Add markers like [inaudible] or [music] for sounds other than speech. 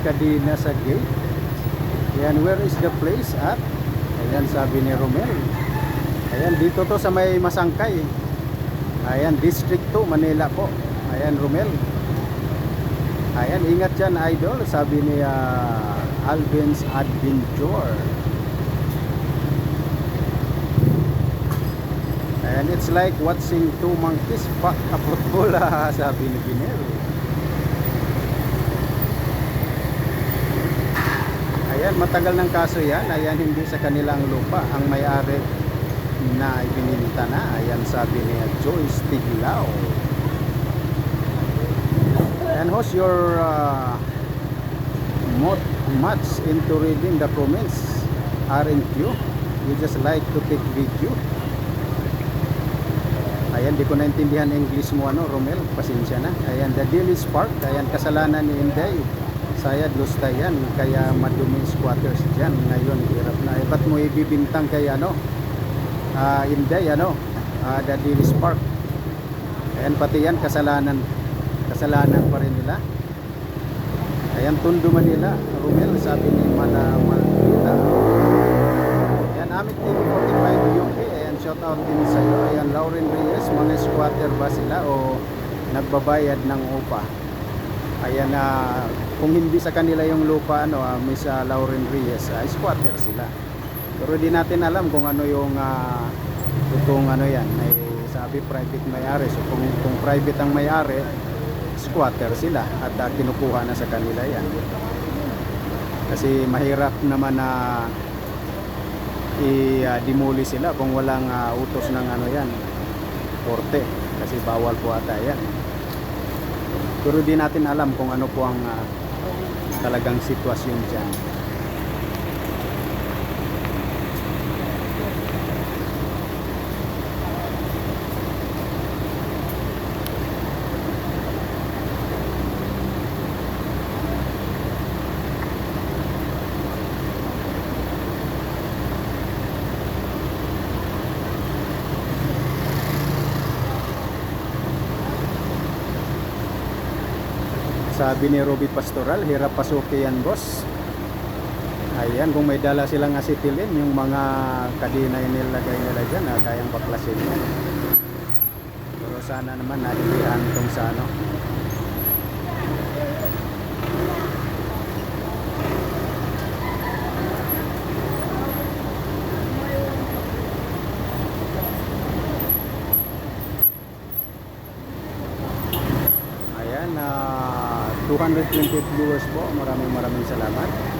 kadina sa gate. Ayan, where is the place at? Ayan, sabi ni Romel. Ayan, dito to sa may Masangkay. Ayan, District 2, Manila po. Ayan, Romel. Ayan, ingat dyan, idol. Sabi ni ah, Alvin's Adventure. And it's like watching two monkeys fuck a football, [laughs] sabi ni Binel. Ayan, matagal ng kaso yan. Ayan, hindi sa kanilang lupa. Ang may-ari na ibininta na. Ayan, sabi ni Joyce Tiglao. And who's your uh, much into reading the comments? Aren't you? You just like to take video. Ayan, di ko naintindihan English mo ano, Romel. Pasensya na. Ayan, the deal is spark. Ayan, kasalanan ni Inday. Sayad lusta yan. Kaya madumi squatters dyan. Ngayon, hirap na. Eh, ba't mo ibibintang kay ano? Ah, Inday, ano? Ah, the deal is spark. Ayan, pati yan, kasalanan. Kasalanan pa rin nila. Ayan, tundo Manila. Romel, sabi ni Mana Malvita. Ayan, Amit TV 45 UK. Ayan, shout out din sa iyo. Ayan, Lauren Reyes, mga squatter ba sila o nagbabayad ng upa? Ayan, na kung hindi sa kanila yung lupa, ano, ah, Miss ah, Lauren Reyes, ah, squatter sila. Pero di natin alam kung ano yung uh, kung ano yan, may sabi private may-ari. So kung, kung private ang may-ari, squatter sila at ah, kinukuha na sa kanila yan. Kasi mahirap naman na i-demoli sila kung walang ah, utos ng ano yan, korte. Kasi bawal po ata yan. Pero di natin alam kung ano po ang ah, talagang sitwasyon dyan. Sabi ni Robby Pastoral, hirap pasuki yan boss. Ayan, kung may dala silang acetilin, yung mga kadina yung nilagay nila dyan, ah, kayang baklasin yan. Pero sana naman naindihan tong sa ano. Ayan, ah 228 viewers po. Maraming maraming salamat.